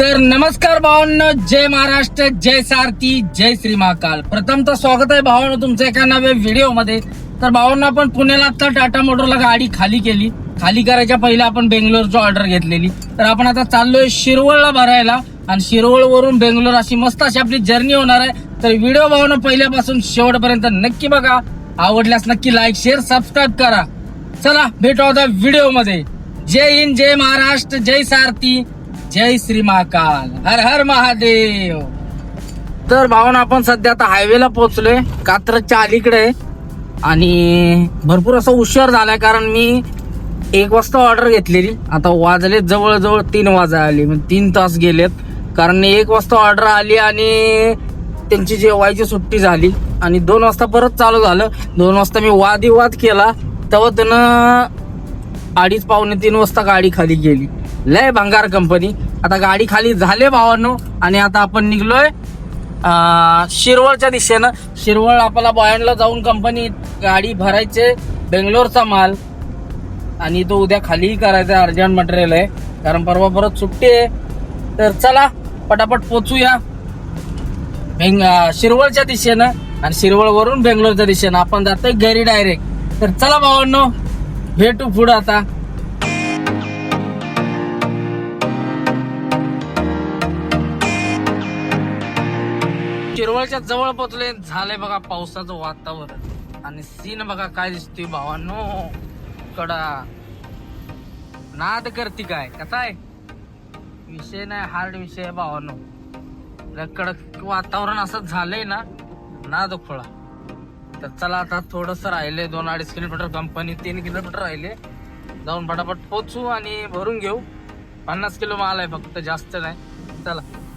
तर नमस्कार भावांनो जय महाराष्ट्र जय सारथी जय श्री महाकाल. प्रथमतः स्वागत आहे भावांनो तुमचं एका नव्या व्हिडिओमध्ये तर भावांना आपण पुण्याला आता टाटा मोटरला गाडी खाली केली. खाली करायच्या पहिले आपण बेंगलोरची ऑर्डर घेतलेली. तर आपण आता चाललोय शिरवळला भरायला. आणि शिरवळ वरून बेंगलोर अशी मस्त अशी आपली जर्नी होणार आहे. तर व्हिडिओ भावानं पहिल्यापासून शेवटपर्यंत नक्की बघा. आवडल्यास नक्की लाईक शेअर सबस्क्राईब करा. चला भेटू आता व्हिडिओमध्ये जय हिंद जय महाराष्ट्र जय सारथी. जय श्री महाकाल. हर हर महादेव. तर भावना आपण सध्या आता हायवेला पोहोचलोय. कात्रजच्या अलीकडे. आणि भरपूर असा उशीर झालाय कारण मी एक वाजता ऑर्डर घेतलेली. आता वाजले जवळजवळ तीन वाजा आली. म्हणजे तीन तास गेलेत. कारण एक वाजता ऑर्डर आली आणि त्यांची जेवायची सुट्टी झाली. आणि दोन वाजता परत चालू झालं. दोन वाजता मी वादिवाद केला. तेव्हा त्यानं अडीच पावणे तीन वाजता गाडी खाली गेली. लय भंगार कंपनी आता गाडी खाली झाले भावांनो आणि आता आपण निघलोय शिरवळच्या दिशेनं. शिरवळ आपल्याला बॉयंडला जाऊन कंपनी गाडी भरायचे बेंगलोरचा माल. आणि तो उद्या खालीही करायचा अर्जंट मटेरियल आहे. कारण परवा परत सुट्टी आहे. तर चला पटापट पोचूया. बेंग शिरवळच्या दिशेनं आणि शिरवळवरून बेंगलोरच्या दिशेनं. आपण जातोय घरी डायरेक्ट तर चला भावांनो भेटू पुढं आता. शिरवळच्या जवळ पोचले झालंय बघा पावसाचं वातावरण. आणि सीन बघा काय दिसतोय भावानो. कडा नाद करती काय? कसा आहे? विषय नाही हार्ड विषय आहे भावांनो. कडक वातावरण असं झालंय ना नाद खोळा. तर चला आता थोडस राहिले दोन अडीच किलोमीटर कंपनी तीन किलोमीटर राहिले. जाऊन पटापट पोचू आणि भरून घेऊ. पन्नास किलो माल आहे फक्त जास्त नाही.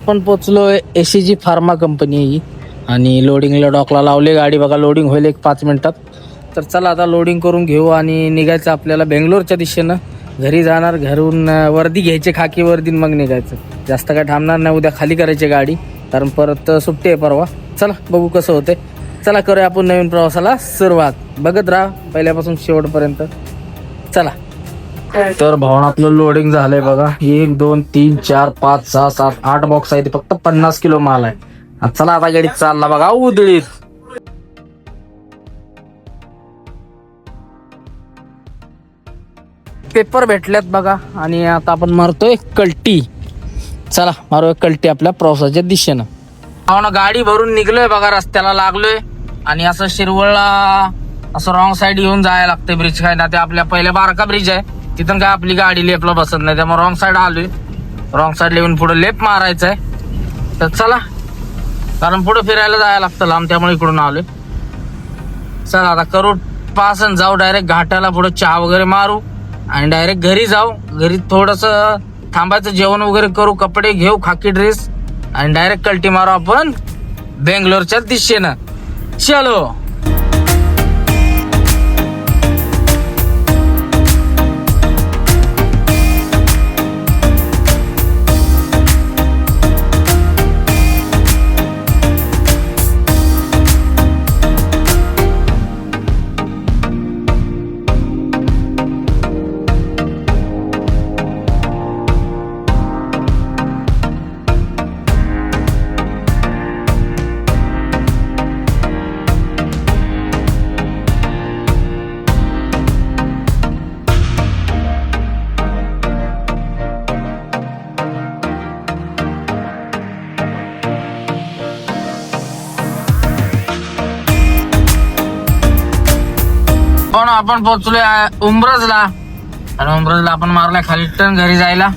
आपण पोचलो एसीजी फार्मा कंपनी ही. आणि लोडिंगला डॉकला लावले. गाडी बघा लोडिंग होईल एक पाच मिनिटात. तर चला आता लोडिंग करून घेऊ आणि निघायचं आपल्याला बेंगलोरच्या दिशेनं. घरी जाणार घरून वर्दी घ्यायची खाकी वर्दी मग निघायचं. जास्त काय थांबणार नाही उद्या खाली करायची गाडी. कारण परत सुट्टी आहे परवा. चला बघू कसं होते चला करूया आपण नवीन प्रवासाला सुरुवात. बघत राहा पहिल्यापासून शेवटपर्यंत. चला. तर भावना आपलं लोडिंग झालंय बघा. एक दोन तीन चार पाच सहा सात आठ बॉक्स आहे ते फक्त पन्नास किलो माल आहे. चला आता गाडी चालला बघा उदळीत. पेपर भेटल्यात बघा. आणि आता आपण मारतोय कल्टी. चला मारूया कल्टी आपल्या प्रवासाच्या दिशेनं. हो ना गाडी भरून निघलोय बघा रस्त्याला लागलोय. आणि असं शिरवळला असं रॉंग साईड येऊन जायला लागतंय ब्रिज काय ना ते आपल्या पहिल्या बारका ब्रिज आहे. तिथून काय आपली गाडी लेपला बसत नाही त्यामुळे रॉंग साईड आलोय. रॉंग साईड येऊन पुढे लेप मारायचं आहे तर चला. कारण पुढे फिरायला जायला लागतं लांब त्यामुळे इकडून आलोय. चला आता करू पास आणि जाऊ डायरेक्ट घाटाला पुढे चहा वगैरे मारू आणि डायरेक्ट घरी जाऊ. घरी थोडस थांबायचं जेवण वगैरे करू कपडे घेऊ खाकी ड्रेस आणि डायरेक्ट कल्टी मारू आपण बेंगलोरच्या दिशेनं. चलो. आपण पोहोचलोय उमरजला. आणि उमरजला आपण मारलाय खाली. टन घरी जायला.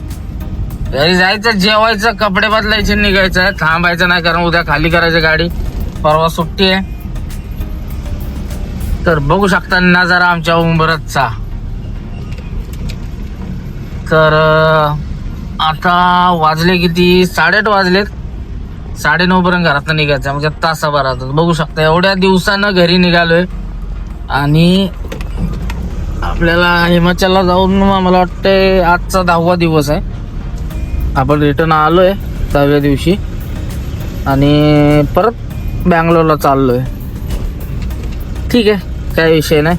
घरी जायचं जेवायचं कपडे बदलायचे निघायचं. थांबायचं नाही कारण उद्या खाली करायची गाडी. परवा सुट्टी आहे. तर बघू शकता नजारा आमच्या उंबरजचा तर आता वाजले किती? साडेआठ वाजलेत. साडेनऊ पर्यंत घरात निघायचं म्हणजे तासाभरात बघू शकता एवढ्या दिवसानं घरी निघालोय. आणि आपल्याला हिमाचलला जाऊन मला वाटतंय आजचा दहावा दिवस आहे. आपण रिटर्न आलो आहे दहाव्या दिवशी. आणि परत बँगलोरला चाललो आहे ठीक आहे काय विषय नाही.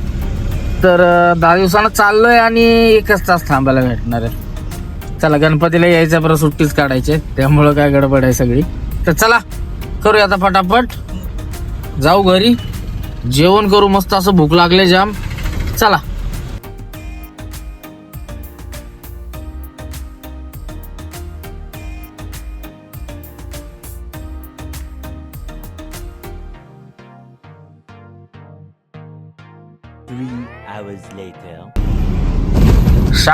तर दहा दिवसानं चाललोय आणि एकच तास थांबायला भेटणार आहे. चला गणपतीला यायचं परत सुट्टीच काढायचे त्यामुळं काय गडबड आहे सगळी. तर चला करूया आता फटाफट. जाऊ घरी. जेवण करू मस्त असं भूक लागले जाम. चला.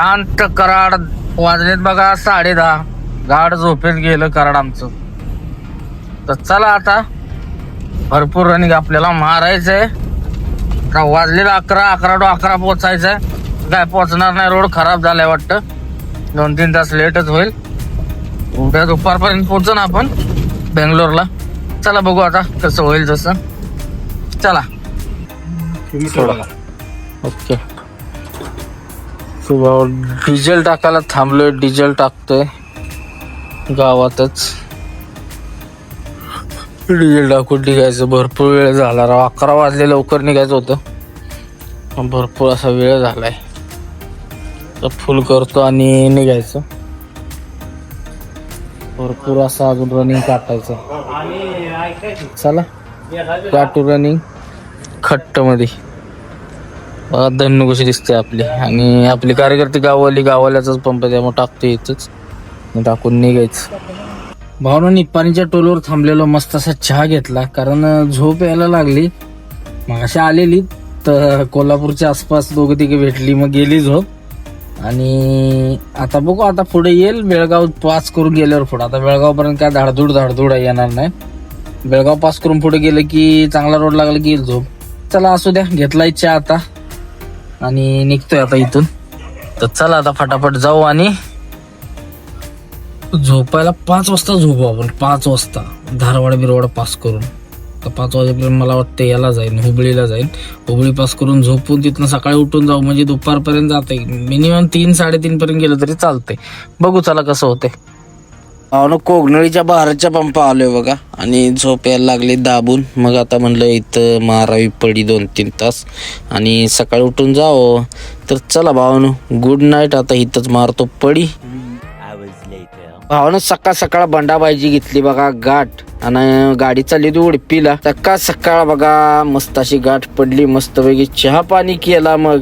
शांत कराड वाजलेत बघा साडे दहा. गाड झोपेत गेलं कराड आमचं. तर चला आता भरपूर रनिंग आपल्याला मारायचंय. का वाजलेलं अकरा अकरा टू अकरा पोचायचंय काय पोचणार नाही रोड खराब झालाय वाटतं. दोन तीन तास लेटच होईल. उद्या दुपारपर्यंत पोहोचू ना आपण बेंगलोरला. चला बघू आता कसं होईल तसं चला. सोडा. ओके सुबह डिझेल टाकायला थांबलोय डिझेल टाकतोय. गावातच. डिझेल टाकून निघायचं. भरपूर वेळ झाला. राव अकरा वाजले लवकर निघायचं होतं. भरपूर असा वेळ झालाय. तर फुल करतो आणि निघायचं. भरपूर असं अजून रनिंग काटायचं. चला. काटू रनिंग खट्ट धन्य कशी दिसते आपली. आणि आपली कार्यकर्ते गाववाली गाववाल्याचाच पंप आहे त्यामुळे टाकतो इथंच. टाकून निघायचं. भावना निप्पाणीच्या टोलवर थांबलेलो मस्त असा चहा घेतला. कारण झोप यायला लागली. मग अशा आलेली तर कोल्हापूरच्या आसपास दोघं तिघे भेटली मग गेली झोप. आणि आता बघू आता पुढे येईल. बेळगाव पास करून गेल्यावर पुढे. आता बेळगाव पर्यंत काय धाडधूड धाडधूड येणार नाही. बेळगाव पास करून पुढे गेलं की चांगला रोड लागला की येईल झोप. चला असू द्या. घेतला चहा आता. आणि निघतोय आता इथून. तर चला आता फटाफट जाऊ आणि झोपायला पाच वाजता झोपू आपण. पाच वाजता. धारवाड बिरवाड पास करून. तर पाच वाजेपर्यंत मला वाटतं याला जाईन हुबळीला जाईन. हुबळी पास करून झोपून तिथनं सकाळी उठून जाऊ. म्हणजे दुपारपर्यंत जाते मिनिमम तीन साडेतीन पर्यंत गेलं तरी चालतंय. बघू चला कसं होतंय. अहो कोगनळीच्या बहारच्या पंप आलोय बघा. आणि झोप यायला लागली दाबून. मग आता म्हणलं इथं मारावी पडी दोन तीन तास. आणि सकाळी उठून जावं. तर चला भावानो गुड नाईट आता इथंच मारतो पडी. Three भावानं सकाळ सकाळ बंडाबाईची घेतली बघा गाठ. आणि गाडी चालली होती उडपीला. सकाळ सकाळ बघा मस्त अशी गाठ पडली. मस्तपैकी चहा पाणी केला मग.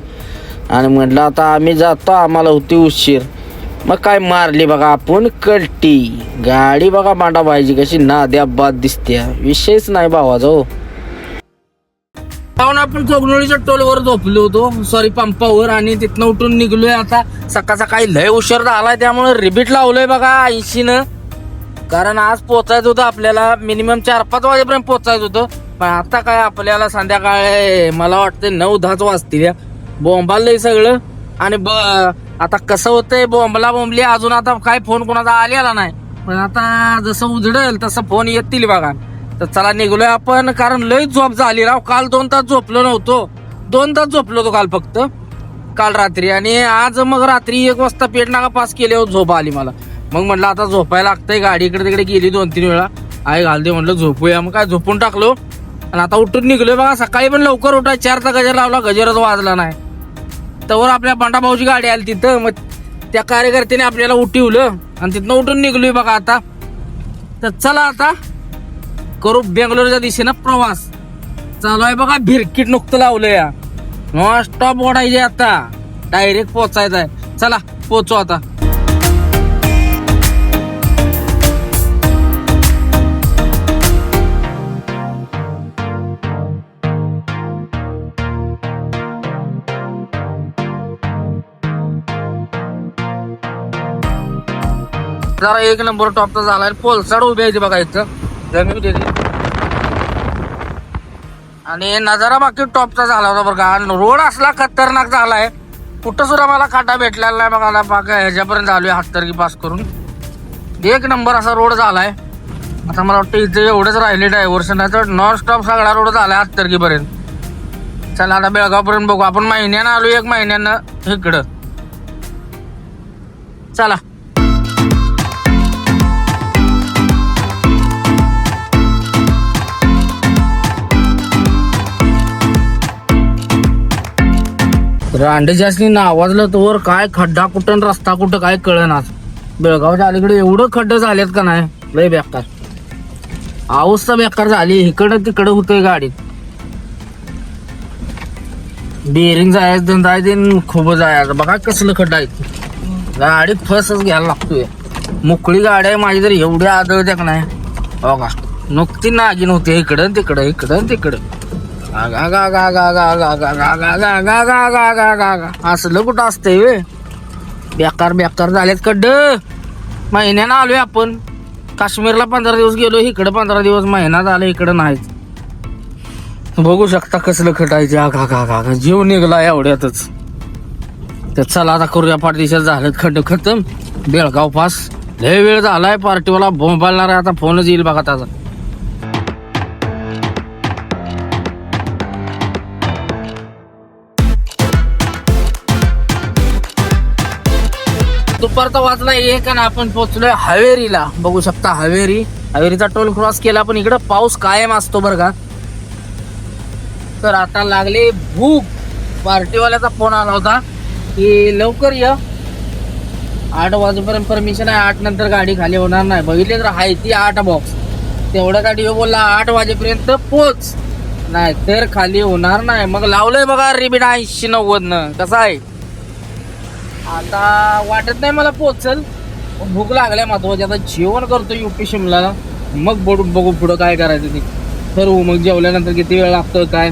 आणि म्हटलं आता आम्ही जातो. आम्हाला होती उशीर. मग काय मारली बघा आपण? कल्टी. गाडी बघा बांडाबाईची कशी. नाद्या बाद दिसते विषयच नाही भावाचा हो. पाहून आपण चोगनोळीच्या टोलवर झोपलो होतो. सॉरी पंपावर आणि तिथनं उठून निघलोय आता. सकाळ सकाळी लय उशीर झालाय त्यामुळे रिबीट लावलोय बघा ऐंशीनं कारण आज पोचायचं होतं आपल्याला. मिनिमम चार पाच वाजेपर्यंत पोचायचं होतं. पण आता काय आपल्याला संध्याकाळ मला वाटतं नऊ दहाच वाजतील या. सगळं. आणि ब आता कसं होतंय बोंबला बोंबली अजून आता काय फोन कोणाचा आलेला नाही. पण आता जसं उजडेल तसं फोन येतील बघा. तर चला निघलोय आपण कारण लय झोप झाली राव. काल दोन तास झोपलो नव्हतो. दोन तास झोपलो होतो काल फक्त. काल रात्री. आणि आज मग रात्री एक वाजता पेट नाका पास केल्यावर झोप आली मला. मग म्हटलं आता झोपायला लागतंय गाडी इकडे तिकडे गेली दोन तीन वेळा. आई घालते म्हटलं झोपूया. मग काय झोपून टाकलो. आणि आता उठून निघलोय बघा. सकाळी पण लवकर उठाय. तर गजर लावला गजरच वाजला नाही. तर आपल्या भाऊची गाडी आली तिथं. मग त्या कार्यकर्त्याने आपल्याला उठवलं आणि तिथनं उठून निघलोय बघा आता. तर चला आता करू बेंगलोरच्या दिशेनं प्रवास. चालू आहे बघा भिरकीट नुकतं लावलं या नॉन स्टॉप ओढायचे आता. डायरेक्ट पोचायचं आहे चला पोचू आता. जरा एक नंबर टॉपचा झाला आहे पोलसाड उभी आहे बघा इथं. जमीन त्याची आणि नजारा बाकी टॉपचा झाला होता बरं का. रोड असला खतरनाक झालाय. कुठं सुद्धा मला काटा भेटलेला नाही बघा. आता बाका ह्याच्यापर्यंत आहे हत्तरकी पास करून. एक नंबर असा रोड झालाय. आता मला वाटतं इथे एवढंच राहिले डायव्हर्शन नाही तर नॉन स्टॉप सगळा रोड झालाय आहे पर्यंत चला आता बेळगावपर्यंत बघू. आपण महिन्यानं आलो एक महिन्यानं इकडं. चला. रांडे जास्ती आवाजलं तर काय खड्डा कुठं आणि रस्ता कुठं काय कळनाच बेळगावच्या अलीकडे एवढं खड्डे झालेत का नाही? लय बेकार. अवस्था बेकार झाली. इकडं तिकडं होतंय गाडीत बेरिंग जायचं धंदा आहे ते खूप जायचं. बघा कसलं खड्डा आहे गाडी फसच घ्यायला लागतोय. मोकळी गाडी आहे माझी तर एवढी आदळत्या का नाही? बघा. नुकती नागिन होते. इकडं तिकडं इकडं तिकडं. असलं कुठं असतंय वे? बेकार बेकार झालेत कड्ड. महिन्यानं आलोय आपण. काश्मीरला पंधरा दिवस गेलो इकडं पंधरा दिवस महिना झाला इकडं नाहीच. बघू शकता कसलं खटायचे. आगा गा गा गा जीव निघला एवढ्यातच. तर चला आता करूया पाठदिशात झालं खड्ड खतम. बेळगाव पास. लय वेळ झालाय पार्टीवाला बोंबालणार आहे. आता फोनच येईल बघा त्याचा. दुपारचा वाजला एक आणि आपण पोहोचलोय हवेरीला. बघू शकता हवेरी. हवेरीचा टोल क्रॉस केला पण इकडं पाऊस कायम असतो बरं का. तर आता लागले भूक. पार्टीवाल्याचा फोन आला होता की लवकर ये. आठ वाजेपर्यंत परमिशन आहे आठ नंतर गाडी खाली होणार नाही. बघितले तर आहे ती आठ बॉक्स तेवढ्या गाडी बोलला आठ वाजेपर्यंत पोच नाही तर खाली होणार नाही. मग लावलंय बघा रिबीन ऐंशी नव्वद न कसं आहे? आता वाटत नाही मला पोचल भूक लागल्या महत्वाची म्हणजे आता जेवण करतो युपी शिमला. मग बघू बघू पुढं काय करायचं ते. ठरवू मग जेवल्यानंतर किती वेळ लागतो काय?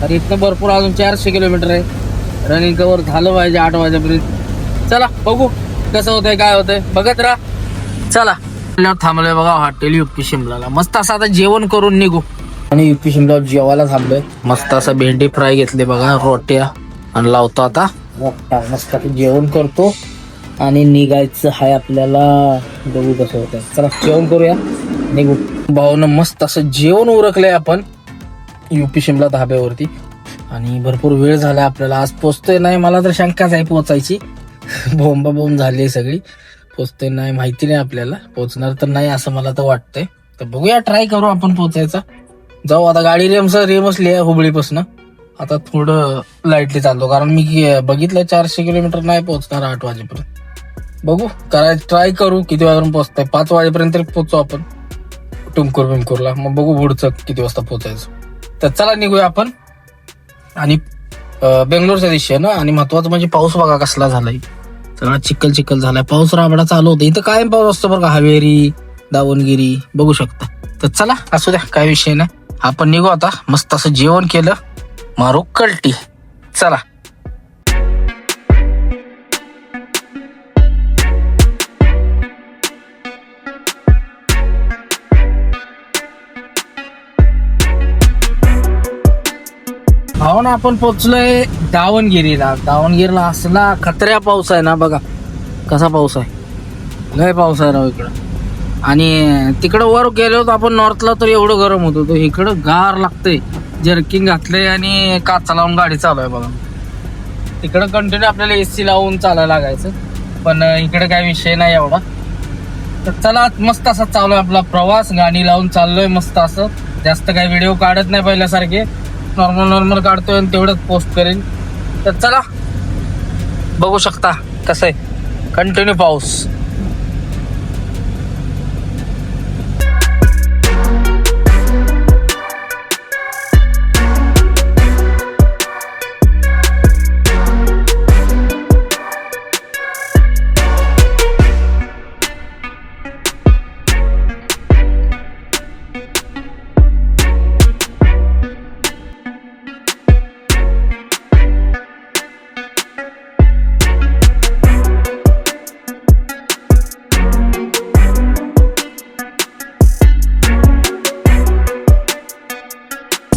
तर इथनं भरपूर अजून चारशे किलोमीटर आहे. रनिंग कवर झालं पाहिजे आठ वाजेपर्यंत. चला बघू कसं होतंय काय होतंय. बघत राहा. चला. थांबलोय बघा हॉटेल युपी शिमलाला. मस्त असं आता जेवण करून निघू. आणि युपी शिमला जेवायला थांबलोय. मस्त असं भेंडी फ्राय घेतले बघा रोट्या. आणि लावतो आता. मोठा मस्त जेवण करतो. आणि निघायचं हाय आपल्याला. बघू कसं होतं चला जेवण करूया. निघू. भाऊनं मस्त असं जेवण उरकलंय आपण. युपी शिमला धाब्यावरती. आणि भरपूर वेळ झाला आपल्याला. आज पोचतोय नाही मला तर शंकाच आहे पोचायची. बोंबा बोंब झाली आहे सगळी. पोचतोय नाही माहिती नाही आपल्याला. पोचणार तर नाही असं मला तर वाटतंय. तर बघूया ट्राय करू आपण पोचायचा. जाऊ आता गाडी रेमस रेमसली आहे हुबळीपासून. आता थोडं लाईटली चालतो. कारण मी बघितलं चारशे किलोमीटर नाही पोहोचणार आठ वाजेपर्यंत. बघू कराय ट्राय करू किती वाजून पोहोचताय. पाच वाजेपर्यंत तरी पोहोचू आपण. टुमकूर बिमकूरला. मग बघू पुढचं किती वाजता पोहोचायचं. तर चला निघूया आपण. आणि बेंगलोरच्या दिशे ना आणि महत्वाचं म्हणजे पाऊस बघा कसला झालाय. सगळा चिखल चिखल झालाय. पाऊस राबडा चालू होता इथं कायम पाऊस असतो बरं का? हवेरी दावणगिरी बघू शकता. तर चला असू द्या काय विषय नाही. आपण निघू आता. मस्त असं जेवण केलं. मारू कल्टी. चला. हो ना आपण पोचलोय दावणगिरीला. दावणगिरीला असला खतऱ्या पाऊस आहे ना बघा. कसा पाऊस आहे? लय पाऊस आहे राव इकडं. आणि तिकडं वर गेलो होतो आपण नॉर्थला तर एवढं गरम होतो. इकडं गार लागतंय. जर्किंग घातलंय आणि काचा लावून गाडी चालू आहे बघा. तिकडं कंटिन्यू आपल्याला एसी लावून चालायला लागायचं. पण इकडे काय विषय नाही एवढा. तर चला मस्त असा चालू आहे आपला प्रवास. गाणी लावून चाललोय मस्त असं. जास्त काही व्हिडिओ काढत नाही पहिल्यासारखे. नॉर्मल नॉर्मल काढतोय आणि तेवढंच पोस्ट करेन. तर चला बघू शकता कसं आहे. कंटिन्यू पाऊस.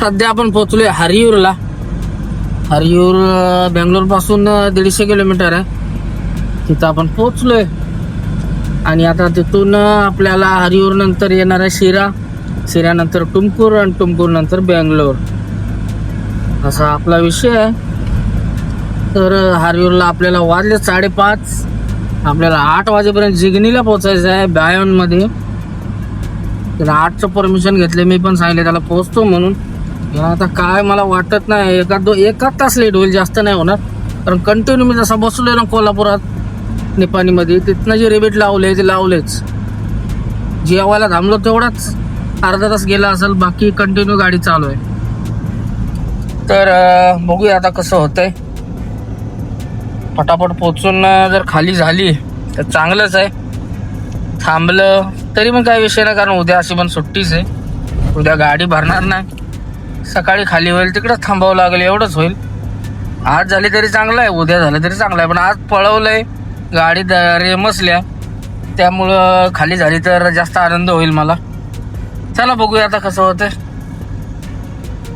सध्या आपण पोहोचलोय हरियूरला. हरियूर बेंगलोरपासून दीडशे किलोमीटर आहे. तिथं आपण पोहोचलोय. आणि आता तिथून आपल्याला हरियूर नंतर येणार आहे शिरा. शिऱ्यानंतर टुमकूर आणि टुमकूर नंतर बेंगलोर. असा आपला विषय आहे. तर हरियूरला आपल्याला वाजले साडेपाच. आपल्याला आठ वाजेपर्यंत जिगनीला पोचायचं आहे बायोनमध्ये. तर आठचं परमिशन घेतले मी पण सांगितले त्याला पोचतो म्हणून. आता काय मला वाटत नाही. एका दो एका तास लेट होईल जास्त नाही होणार. कारण कंटिन्यू मी जसा बसलोय ना कोल्हापुरात निपाणीमध्ये तिथनं जे रेबेट लावले ते लावलेच. जेवायला थांबलो तेवढाच. अर्धा तास गेला असेल बाकी कंटिन्यू गाडी चालू आहे. तर बघूया आता कसं होतंय. पटापट पोचून जर खाली झाली तर चांगलंच आहे. थांबलं तरी पण काही विषय नाही कारण उद्या अशी पण सुट्टीच आहे. उद्या गाडी भरणार नाही. सकाळी खाली होईल तिकडंच थांबावं लागेल एवढंच होईल. आज झाली तरी चांगलं आहे उद्या झालं तरी चांगलं आहे पण आज पळवलंय गाडी द- रेमसल्या त्यामुळं खाली झाली तर जास्त आनंद होईल मला. चला बघूया आता कसं होतं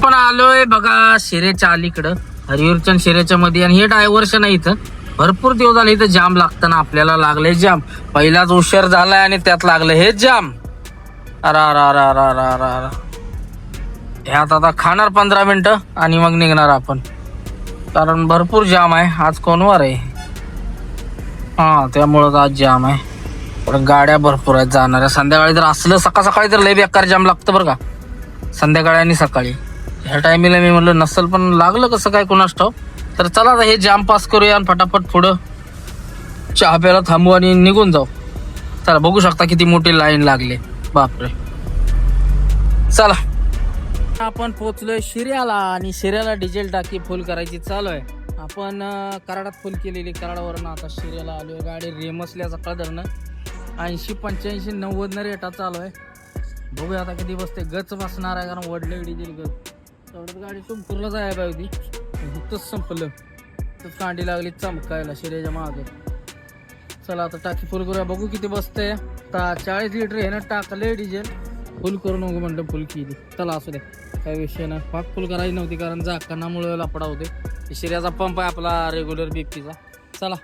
पण आलोय बघा शिरेच्या अलीकडं हरिहरचंद शिरेच्या मध्ये आणि हे डायव्हर्शन आहे इथं. भरपूर दिवस झाले इथं जाम लागताना आपल्याला लागले जाम पहिलाच उशीर झालाय आणि त्यात लागलं हे जाम अरा रा अरा अरा अरा अरा अरा ह्यात आता खाणार पंधरा मिनटं आणि मग निघणार आपण. कारण भरपूर जाम आहे. आज कोणवार आहे? हां त्यामुळं आज जाम आहे. पण गाड्या भरपूर आहेत जाणाऱ्या. संध्याकाळी जर असलं सकाळ सकाळी तर लय बेकार जाम लागतं बरं का. संध्याकाळी आणि सकाळी. ह्या टायमिंगला मी म्हटलं नसल पण लागलं कसं काय कोणास ठाव तर चला आता हे जाम पास करूया आणि फटाफट पुढं चहा प्यायला थांबू आणि निघून जाऊ. चला बघू शकता किती मोठी लाईन लागली. बापरे. चला. आपण पोचलोय शिर्याला आणि शिर्याला डिझेल टाकी फुल करायची चालू आहे. आपण कराडात फुल केलेली कराडावरनं आता शिर्याला आलोय. गाडी रेमसल्या सकाळ ऐंशी पंच्याऐंशी नव्वद न रेटा चालू आहे. बघूया आता किती बसते. गच बसणार आहे कारण वडले डिझेल गच. तेवढ्यात गाडी तुमकुरला जाय पाहिजे होती इथंच संपलं. तर कांडी लागली चमकायला शिर्याच्या मागे. चला आता टाकी फुल करूया. बघू किती बसते तर चाळीस लिटर ह्यानं टाकले डिझेल फुल करून नको म्हणलं फुल केली. चला असू द्या काही विषय नाही. पाक फुल करायची नव्हती कारण झाकणामुळे लपडा होते शरीराचा पंप आहे आपला रेग्युलर बीपीचा चला.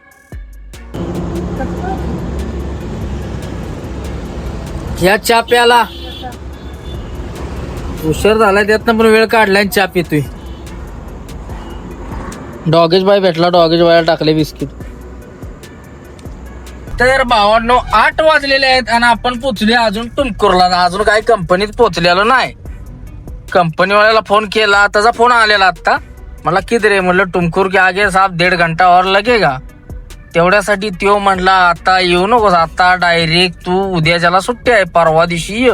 ह्या चहा प्याला. उशीर झालाय त्यातनं पण वेळ काढलाय चहा पितोय डॉगेज बाय भेटला डॉगेज बायला टाकले बिस्किट. तर भावांनो आठ वाजलेले आहेत आणि आपण पोचले अजून तुमकुरला अजून काही कंपनीत पोचलेलो नाही. कंपनीवाल्याला फोन केला त्याचा फोन आलेला आता मला किती रे म्हणलं टुमकूर के आगे साहेब दीड घंटा और लगेगा तेवढ्यासाठी त्यो म्हणला आता येऊ नकोस आता डायरेक्ट तू उद्याच्याला सुट्टी आहे परवा दिवशी ये.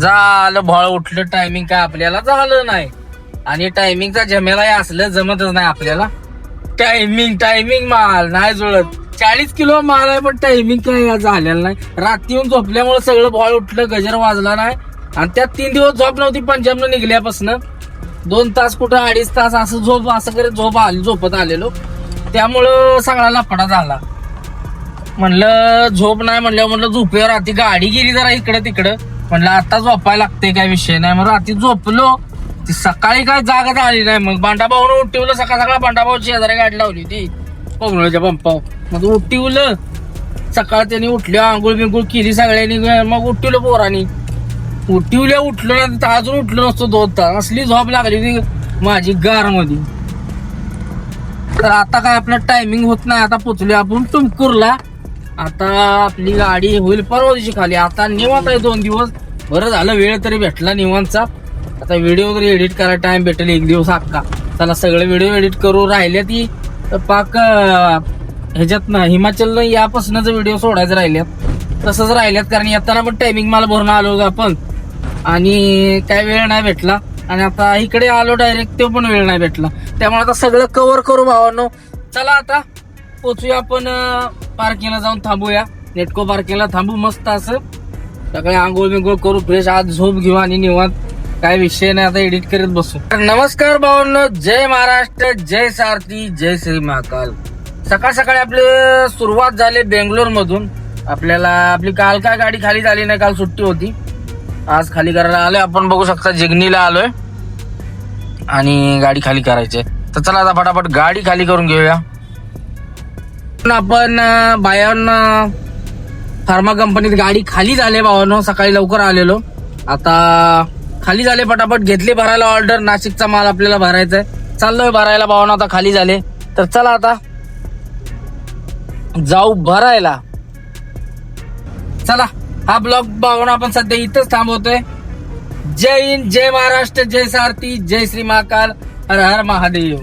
झालं भळ उठलं टायमिंग काय आपल्याला झालं नाही. आणि टायमिंगचा झमेला असलं जमतच नाही आपल्याला. टायमिंग टायमिंग माल नाही जुळत. चाळीस किलो माल आहे पण टायमिंग काय झालेलं नाही. रात्री येऊन झोपल्यामुळे सगळं भळ उठलं गजर वाजला नाही. आणि त्यात तीन दिवस झोप नव्हती पंजाबनं निघल्यापासून. दोन तास कुठं अडीच तास असं झोप असं करत झोप आली झोपत आलेलो. त्यामुळं सगळा लफडा झाला. म्हणलं झोप नाही म्हणलं म्हणलं झोपेवर रात्री गाडी गेली जरा इकडं तिकडं. म्हणलं आता झोपायला लागते काय विषय नाही. मग रात्री झोपलो. ती सकाळी काय जागा झाली नाही. मग बांडाभाऊन उठवलं सकाळ सकाळ बांडाभाऊ शेजारी गाडी लावली होती. कोंगळच्या पंपाव मग उठवलं. सकाळ त्यांनी उठल्या आंघोळ बिंघोळ केली सगळ्यांनी. मग उठवलं पोरानी. उठिवल्या उठलो तर अजून उठलो नसतो दोन तास. असली झोप लागली ती माझी गारमध्ये तर आता काय आपलं टायमिंग होत नाही. आता पोचलो आपण तुमकुरला. आता आपली गाडी होईल परवा दिवशी खाली. आता निवांत आहे दोन दिवस. बरं झालं वेळ तरी भेटला निवांतचा. आता व्हिडिओ वगैरे एडिट करायला टाइम भेटेल एक दिवस अख्खा. चला सगळे व्हिडिओ एडिट करू. राहिले ती तर पाक ह्याच्यात ना हिमाचल यापासूनच व्हिडिओ सोडायचे राहिल्यात. तसंच राहिल्यात. कारण येताना पण टायमिंग मला भरून आलो होतो आपण. आणि काय वेळ नाही भेटला. आणि आता इकडे आलो डायरेक्ट तो पण वेळ नाही भेटला. त्यामुळे आता सगळं कव्हर करू भावांनो. चला आता पोचूया आपण पार्किंगला जाऊन थांबूया. नेटको पार्किंगला थांबू मस्त असं. सगळे आंघोळ बिंघोळ करू फ्रेश आज झोप घेऊ आणि निवांत. काय विषय नाही आता एडिट करत बसू. तर नमस्कार भावांनो जय महाराष्ट्र जय सारथी जय श्री महाकाल. सकाळ सकाळी आपले सुरुवात झाली बेंगलोर मधून आपल्याला आपली काल काय गाडी खाली झाली नाही काल सुट्टी होती. आज खाली करायला आलोय. आपण बघू शकता जिगनीला आलोय. आणि गाडी खाली करायची आहे. तर चला आता फटाफट गाडी खाली करून घेऊया. आपण अं, बायान फार्मा कंपनीत गाडी खाली झाले भावानो. सकाळी लवकर आलेलो. आता खाली झाले फटाफट घेतली भरायला ऑर्डर नाशिकचा माल आपल्याला भरायचा आहे. चाललोय भरायला भावानो आता खाली झाले. तर चला आता जाऊ भरायला. चला. हा ब्लॉग बघून आपण सध्या इथंच थांबवतोय. जय हिंद जय महाराष्ट्र जय सारथी जय श्री महाकाल हर हर महादेव.